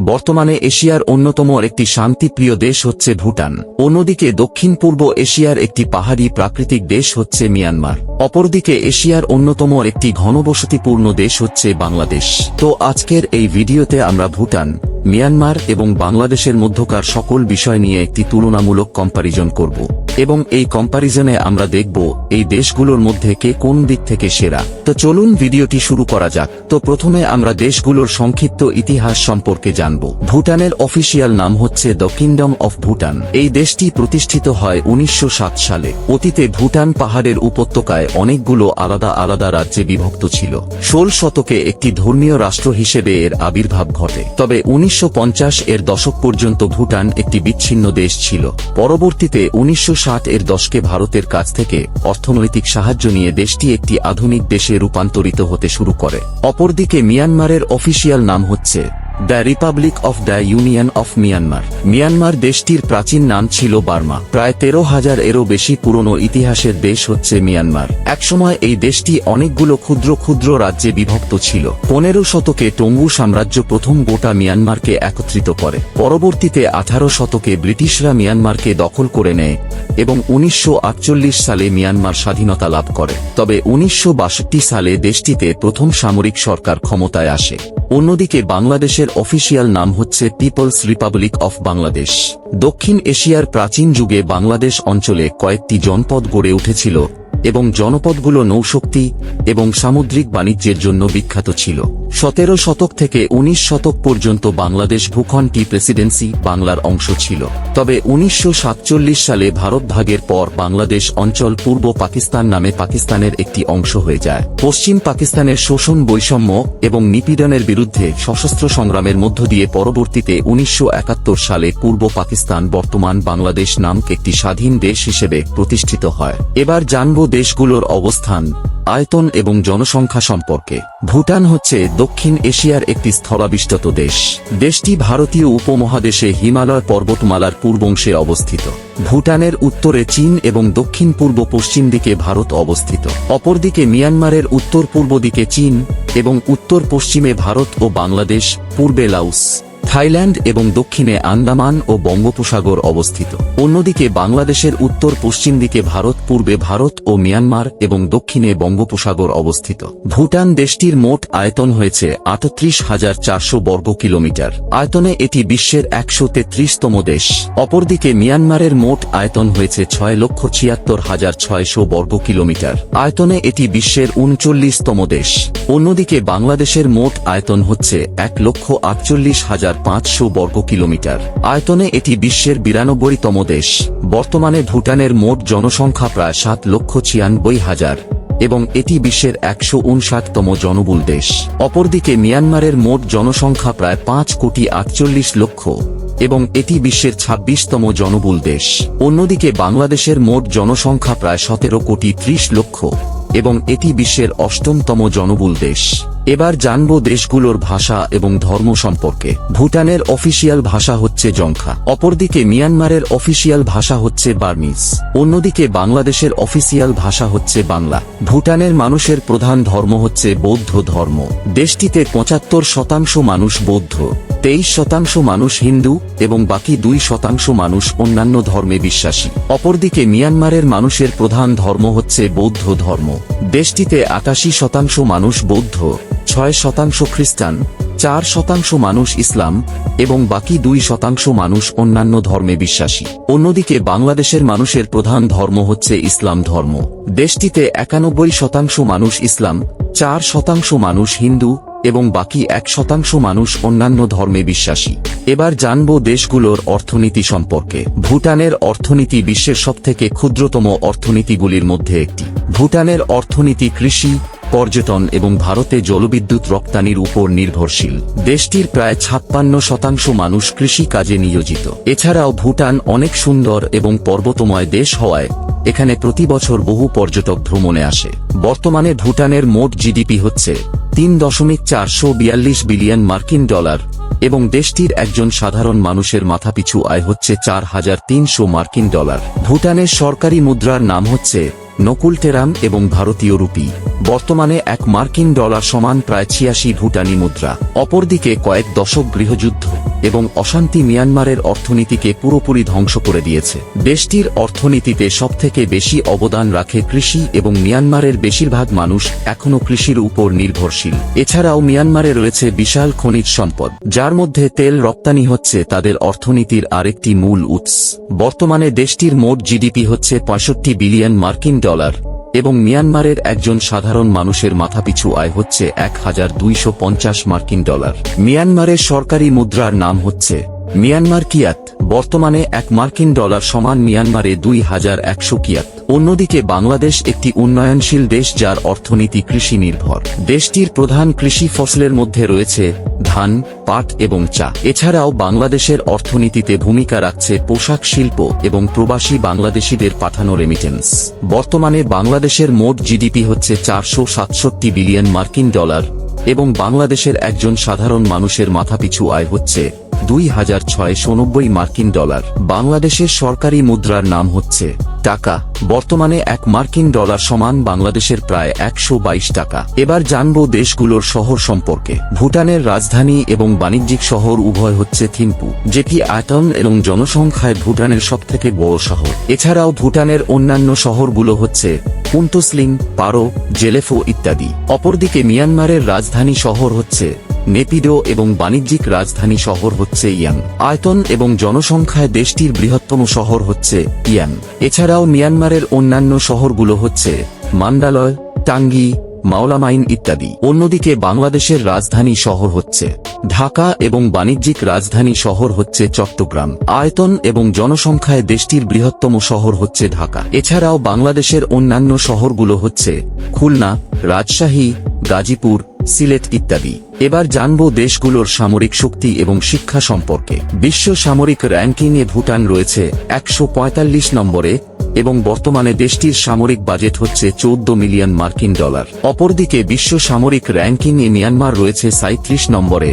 বর্তমানে এশিয়ার অন্যতম একটি শান্তিপ্রিয় দেশ হচ্ছে ভুটান। অন্যদিকে দক্ষিণ পূর্ব এশিয়ার একটি পাহাড়ি প্রাকৃতিক দেশ হচ্ছে মিয়ানমার। অপরদিকে এশিয়ার অন্যতম একটি ঘনবসতিপূর্ণ দেশ হচ্ছে বাংলাদেশ। তো আজকের এই ভিডিওতে আমরা ভুটান, মিয়ানমার এবং বাংলাদেশের মধ্যকার সকল বিষয় নিয়ে একটি তুলনামূলক কম্পারিজন করব। এবং এই কম্পারিজনে আমরা দেখব এই দেশগুলোর মধ্যে কে কোন দিক থেকে সেরা। তো চলুন ভিডিওটি শুরু করা যাক। তো প্রথমে আমরা দেশগুলোর সংক্ষিপ্ত ইতিহাস সম্পর্কে জানব। ভুটানের অফিসিয়াল নাম হচ্ছে দ্য কিংডম অফ ভুটান এই দেশটি প্রতিষ্ঠিত হয় উনিশশো সাত সালে। অতীতে ভুটান পাহাড়ের উপত্যকায় অনেকগুলো আলাদা আলাদা রাজ্যে বিভক্ত ছিল। ষোল শতকে একটি ধর্মীয় রাষ্ট্র হিসেবে এর আবির্ভাব ঘটে। তবে উনিশশো পঞ্চাশ এর দশক পর্যন্ত ভুটান একটি বিচ্ছিন্ন দেশ ছিল। পরবর্তীতে উনিশশো এর দশকে ভারতের কাছ থেকে অর্থনৈতিক সাহায্য নিয়ে দেশটি একটি আধুনিক দেশে রূপান্তরিত হতে শুরু করে। অপরদিকে মিয়ানমারের অফিসিয়াল নাম হচ্ছে the republic of the union of Myanmar. Myanmar দেশটির প্রাচীন নাম ছিল বার্মা। প্রায় তেরো হাজার এরও বেশি পুরনো ইতিহাসের দেশ হচ্ছে মিয়ানমার। একসময় এই দেশটি অনেকগুলো ক্ষুদ্র ক্ষুদ্র রাজ্যে বিভক্ত ছিল। পনেরো শতকে টঙ্গু সাম্রাজ্য প্রথম গোটা মিয়ানমারকে একত্রিত করে। পরবর্তীতে আঠারো শতকে ব্রিটিশরা মিয়ানমারকে দখল করে নেয় এবং উনিশশো আটচল্লিশ সালে মিয়ানমার স্বাধীনতা লাভ করে। তবে উনিশশো বাষট্টি সালে দেশটিতে প্রথম সামরিক সরকার ক্ষমতায় আসে। অন্যদিকে বাংলাদেশের অফিসিয়াল নাম হচ্ছে পিপলস রিপাবলিক অফ বাংলাদেশ। দক্ষিণ এশিয়ার প্রাচীন যুগে বাংলাদেশ অঞ্চলে কয়েকটি জনপদ গড়ে উঠেছিল। এবং জনপদগুলো নৌশক্তি এবং সামুদ্রিক বাণিজ্যের জন্য বিখ্যাত ছিল। সতেরো শতক থেকে ১৯ শতক পর্যন্ত বাংলাদেশ ভূখণ্ডটি প্রেসিডেন্সি বাংলার অংশ ছিল। তবে উনিশশো সাতচল্লিশ সালে ভারত ভাগের পর বাংলাদেশ অঞ্চল পূর্ব পাকিস্তান নামে পাকিস্তানের একটি অংশ হয়ে যায়। পশ্চিম পাকিস্তানের শোষণ বৈষম্য এবং নিপীড়নের বিরুদ্ধে সশস্ত্র সংগ্রামের মধ্য দিয়ে পরবর্তীতে উনিশশো একাত্তর সালে পূর্ব পাকিস্তান বর্তমান বাংলাদেশ নামক একটি স্বাধীন দেশ হিসেবে প্রতিষ্ঠিত হয়। এবার জানব দেশগুলোর অবস্থান, আয়তন এবং জনসংখ্যা সম্পর্কে। ভুটান হচ্ছে দক্ষিণ এশিয়ার একটি স্থলাবিষ্টত দেশ। দেশটি ভারতীয় উপমহাদেশে হিমালয় পর্বতমালার পূর্বংশে অবস্থিত। ভুটানের উত্তরে চীন এবং দক্ষিণ পূর্ব পশ্চিম দিকে ভারত অবস্থিত। অপরদিকে মিয়ানমারের উত্তর পূর্ব দিকে চীন এবং উত্তর পশ্চিমে ভারত ও বাংলাদেশ, পূর্বে লাউস থাইল্যান্ড এবং দক্ষিণে আন্দামান ও বঙ্গোপসাগর অবস্থিত। অন্যদিকে বাংলাদেশের উত্তর পশ্চিম দিকে ভারত, পূর্বে ভারত ও মিয়ানমার এবং দক্ষিণে বঙ্গোপসাগর অবস্থিত। ভুটান দেশটির মোট আয়তন হয়েছে আটত্রিশ হাজার চারশো বর্গ কিলোমিটার। আয়তনে এটি বিশ্বের একশো তেত্রিশতম দেশ। অপরদিকে মিয়ানমারের মোট আয়তন হয়েছে ছয় লক্ষ ছিয়াত্তর হাজার ছয়শো বর্গ কিলোমিটার। আয়তনে এটি বিশ্বের উনচল্লিশতম দেশ। অন্যদিকে বাংলাদেশের মোট আয়তন হচ্ছে এক লক্ষ আটচল্লিশ হাজার পাঁচশো বর্গ কিলোমিটার। আয়তনে এটি বিশ্বের বিরানব্বইতম দেশ। বর্তমানে ভুটানের মোট জনসংখ্যা প্রায় সাত লক্ষ ছিয়ানব্বই হাজার এবং এটি বিশ্বের একশো উনষাটতম জনবুল দেশ। অপরদিকে মিয়ানমারের মোট জনসংখ্যা প্রায় পাঁচ কোটি আটচল্লিশ লক্ষ এবং এটি বিশ্বের ছাব্বিশতম জনবুল দেশ। অন্যদিকে বাংলাদেশের মোট জনসংখ্যা প্রায় সতেরো কোটি ত্রিশ লক্ষ। এবং এটি বিশ্বের অষ্টমতম জনবুল দেশ। এবার জানব দেশগুলোর ভাষা এবং ধর্ম সম্পর্কে। ভুটানের অফিসিয়াল ভাষা হচ্ছে জংখা, অপরদিকে মিয়ানমারের অফিসিয়াল ভাষা হচ্ছে বার্মিস অন্যদিকে বাংলাদেশের অফিসিয়াল ভাষা হচ্ছে বাংলা। ভুটানের মানুষের প্রধান ধর্ম হচ্ছে বৌদ্ধ ধর্ম। দেশটিতে পঁচাত্তর শতাংশ মানুষ বৌদ্ধ। তেইশ শতাংশ মানুষ হিন্দু এবং বাকি দুই শতাংশ মানুষ অন্যান্য ধর্মে বিশ্বাসী। অপরদিকে মিয়ানমারের মানুষের প্রধান ধর্ম হচ্ছে বৌদ্ধ ধর্ম। দেশটিতে আটাশি শতাংশ মানুষ বৌদ্ধ, ছয় শতাংশ খ্রিস্টান, চার শতাংশ মানুষ ইসলাম এবং বাকি দুই শতাংশ মানুষ অন্যান্য ধর্মে বিশ্বাসী। অন্যদিকে বাংলাদেশের মানুষের প্রধান ধর্ম হচ্ছে ইসলাম ধর্ম। দেশটিতে একানব্বই শতাংশ মানুষ ইসলাম, চার শতাংশ মানুষ হিন্দু এবং বাকি এক শতাংশ মানুষ অন্যান্য ধর্মে বিশ্বাসী। এবার জানব দেশগুলোর অর্থনীতি সম্পর্কে। ভুটানের অর্থনীতি বিশ্বের সবথেকে ক্ষুদ্রতম অর্থনীতিগুলির মধ্যে একটি। ভুটানের অর্থনীতি কৃষি, পর্যটন এবং ভারতে জলবিদ্যুৎ রপ্তানির উপর নির্ভরশীল। দেশটির প্রায় ছাপ্পান্ন শতাংশ মানুষ কৃষি কাজে নিয়োজিত। এছাড়াও ভুটান অনেক সুন্দর এবং পর্বতময় দেশ হওয়ায় এখানে প্রতি বছর বহু পর্যটক ভ্রমণে আসে। বর্তমানে ভুটানের মোট জিডিপি হচ্ছে তিন দশমিক চারশো বিয়াল্লিশ বিলিয়ন মার্কিন ডলার, এবং দেশটির একজন সাধারণ মানুষের মাথাপিছু আয় হচ্ছে চার হাজার তিনশো মার্কিন ডলার। ভুটানের সরকারি মুদ্রার নাম হচ্ছে নকুল টেরাম এবং ভারতীয় রুপি। বর্তমানে এক মার্কিন ডলার সমান প্রায় ছিয়াশি ভুটানি মুদ্রা, অপরদিকে কয়েক দশক গৃহযুদ্ধ। এবং অশান্তি মিয়ানমারের অর্থনীতিকে পুরোপুরি ধ্বংস করে দিয়েছে। দেশটির অর্থনীতিতে সবথেকে বেশি অবদান রাখে কৃষি এবং মিয়ানমারের বেশিরভাগ মানুষ এখনও কৃষির উপর নির্ভরশীল। এছাড়াও মিয়ানমারে রয়েছে বিশাল খনিজ সম্পদ, যার মধ্যে তেল রপ্তানি হচ্ছে তাদের অর্থনীতির আরেকটি মূল উৎস। বর্তমানে দেশটির মোট জিডিপি হচ্ছে পঁয়ষট্টি বিলিয়ন মার্কিন ডলার। এবং মিয়ানমারের একজন সাধারণ মানুষের মাথাপিছু আয় হচ্ছে এক হাজার দুইশো পঞ্চাশ মার্কিন ডলার। মিয়ানমারের সরকারি মুদ্রার নাম হচ্ছে মিয়ানমার কিয়াত, বর্তমানে এক মার্কিন ডলার সমান মিয়ানমারে দুই হাজার একশো কিয়াত। অন্যদিকে বাংলাদেশ একটি উন্নয়নশীল দেশ যার অর্থনীতি কৃষি নির্ভর দেশটির প্রধান কৃষি ফসলের মধ্যে রয়েছে ধান, পাট এবং চা। এছাড়াও বাংলাদেশের অর্থনীতিতে ভূমিকা রাখছে পোশাক শিল্প এবং প্রবাসী বাংলাদেশিদের পাঠানো রেমিটেন্স বর্তমানে বাংলাদেশের মোট জিডিপি হচ্ছে চারশো সাতষট্টি বিলিয়ন মার্কিন ডলার এবং বাংলাদেশের একজন সাধারণ মানুষের মাথাপিছু আয় হচ্ছে দুই হাজার ছয়শো নব্বই মার্কিন ডলার। বাংলাদেশের সরকারি মুদ্রার নাম হচ্ছে টাকা, বর্তমানে এক মার্কিন ডলার সমান বাংলাদেশের প্রায় একশো বাইশ টাকা। এবার জানব দেশগুলোর শহর সম্পর্কে। ভুটানের রাজধানী এবং বাণিজ্যিক শহর উভয় হচ্ছে থিম্পু, যেটি আয়তন এবং জনসংখ্যায় ভুটানের সবথেকে বড় শহর। এছাড়াও ভুটানের অন্যান্য শহরগুলো হচ্ছে পুন্টুসলিং পারো, জেলেফো ইত্যাদি। অপরদিকে মিয়ানমারের রাজধানী শহর হচ্ছে নেপিডো এবং বাণিজ্যিক রাজধানী শহর হচ্ছে ইয়াং। আয়তন এবং জনসংখ্যায় দেশটির বৃহত্তম শহর হচ্ছে ইয়াং। এছাড়াও মিয়ানমারের অন্যান্য শহরগুলো হচ্ছে মান্ডালয় টাঙ্গি, মাওলামাইন ইত্যাদি। অন্যদিকে বাংলাদেশের রাজধানী শহর হচ্ছে ঢাকা এবং বাণিজ্যিক রাজধানী শহর হচ্ছে চট্টগ্রাম। আয়তন এবং জনসংখ্যায় দেশটির বৃহত্তম শহর হচ্ছে ঢাকা। এছাড়াও বাংলাদেশের অন্যান্য শহরগুলো হচ্ছে খুলনা, রাজশাহী, গাজীপুর, সিলেট ইত্যাদি। এবার জানব দেশগুলোর সামরিক শক্তি এবং শিক্ষা সম্পর্কে। বিশ্ব সামরিক র্যাঙ্কিংয়ে ভুটান রয়েছে একশো পঁয়তাল্লিশ নম্বরে এবং বর্তমানে দেশটির সামরিক বাজেট হচ্ছে চৌদ্দ মিলিয়ন মার্কিন ডলার। অপরদিকে বিশ্ব সামরিক র্যাঙ্কিংয়ে মিয়ানমার রয়েছে সাঁত্রিশ নম্বরে,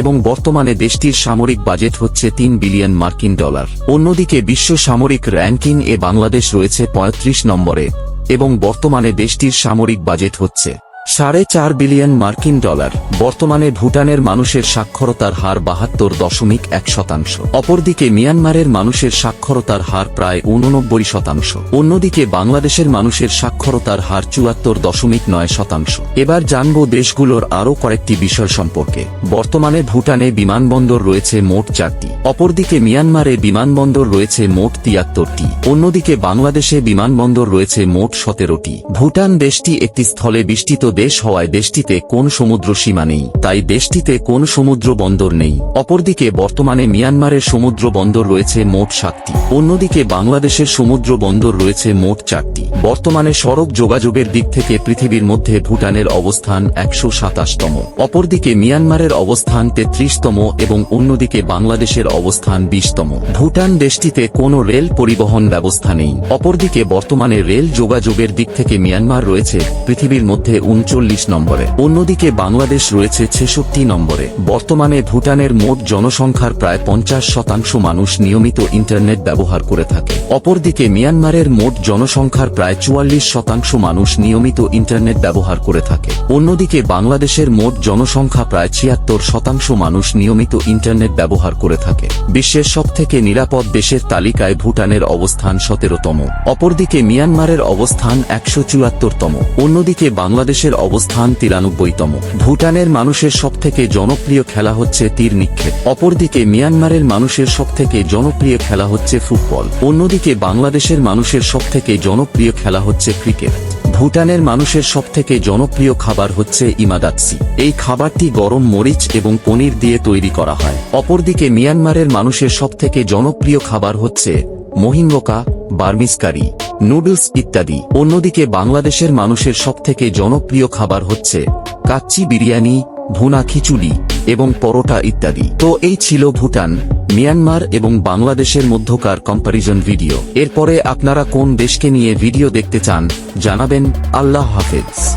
এবং বর্তমানে দেশটির সামরিক বাজেট হচ্ছে তিন বিলিয়ন মার্কিন ডলার। অন্যদিকে বিশ্ব সামরিক র্যাঙ্কিং এ বাংলাদেশ রয়েছে পঁয়ত্রিশ নম্বরে, এবং বর্তমানে দেশটির সামরিক বাজেট হচ্ছে সাড়ে চার বিলিয়ন মার্কিন ডলার, বর্তমানে ভুটানের মানুষের সাক্ষরতার হার বাহাত্তর দশমিক এক শতাংশ। অপরদিকে মিয়ানমারের মানুষের সাক্ষরতার হার প্রায় উননব্বই শতাংশ। অন্যদিকে বাংলাদেশের মানুষের সাক্ষরতার হার চুয়াত্তর দশমিক নয় শতাংশ। এবার জানব দেশগুলোর আরও কয়েকটি বিষয় সম্পর্কে। বর্তমানে ভুটানে বিমানবন্দর রয়েছে মোট চারটি। অপরদিকে মিয়ানমারে বিমানবন্দর রয়েছে মোট তিয়াত্তরটি। অন্যদিকে বাংলাদেশে বিমানবন্দর রয়েছে মোট সতেরোটি। ভুটান দেশটি একটি স্থলে বিস্তৃত দেশ হওয়ায় দেশটিতে কোন সমুদ্র সীমা নেই, তাই দেশটিতে কোন সমুদ্র বন্দর নেই। অপরদিকে বর্তমানে মিয়ানমারের সমুদ্র বন্দর রয়েছে মোট সাতটি। অন্যদিকে বাংলাদেশের সমুদ্র বন্দর রয়েছে মোট চারটি। বর্তমানে সড়ক যোগাযোগের দিক থেকে পৃথিবীর মধ্যে ভুটানের অবস্থান একশো সাতাশতম। অপরদিকে মিয়ানমারের অবস্থান তেত্রিশতম এবং অন্যদিকে বাংলাদেশের অবস্থান বিশতম। ভুটান দেশটিতে কোনো রেল পরিবহন ব্যবস্থা নেই। অপরদিকে বর্তমানে রেল যোগাযোগের দিক থেকে মিয়ানমার রয়েছে পৃথিবীর মধ্যে উনচল্লিশ নম্বরে। অন্যদিকে বাংলাদেশ রয়েছে ছেষট্টি নম্বরে। বর্তমানে ভুটানের মোট জনসংখ্যার প্রায় পঞ্চাশ শতাংশ মানুষ নিয়মিত ইন্টারনেট ব্যবহার করে থাকে। অপরদিকে মিয়ানমারের মোট জনসংখ্যার প্রায় চুয়াল্লিশ শতাংশ মানুষ নিয়মিত ইন্টারনেট ব্যবহার করে থাকে। অন্যদিকে বাংলাদেশের মোট জনসংখ্যা প্রায় ছিয়াত্তর শতাংশ মানুষ নিয়মিত ইন্টারনেট ব্যবহার করে থাকে। বিশ্বের সবথেকে নিরাপদ দেশের তালিকায় ভুটানের অবস্থান সতেরোতম। অপরদিকে মিয়ানমারের অবস্থান একশো চুয়াত্তরতম। অন্যদিকে বাংলাদেশের অবস্থান তিরানব্বইতম। ভুটানের মানুষের সবথেকে জনপ্রিয় খেলা হচ্ছে তীর নিক্ষেপ। অপরদিকে মিয়ানমারের মানুষের সবথেকে জনপ্রিয় খেলা হচ্ছে ফুটবল। অন্যদিকে বাংলাদেশের মানুষের সবথেকে জনপ্রিয় খেলা হচ্ছে ক্রিকেট। ভুটানের মানুষের সবথেকে জনপ্রিয় খাবার হচ্ছে ইমাদাৎসি এই খাবারটি গরম মরিচ এবং পনির দিয়ে তৈরি করা হয়। অপরদিকে মিয়ানমারের মানুষের সবথেকে জনপ্রিয় খাবার হচ্ছে মহিঙ্গকা বার্মিসকারি। নুডলস ইত্যাদি। অন্যদিকে বাংলাদেশের মানুষের সবথেকে জনপ্রিয় খাবার হচ্ছে কাচ্চি বিরিয়ানি, ভুনা খিচুড়ি এবং পরোটা ইত্যাদি। তো এই ছিল ভুটান, মিয়ানমার এবং বাংলাদেশের মধ্যকার কম্পারিজন ভিডিও এরপরে আপনারা কোন দেশকে নিয়ে ভিডিও দেখতে চান, জানাবেন। আল্লাহ হাফেজ।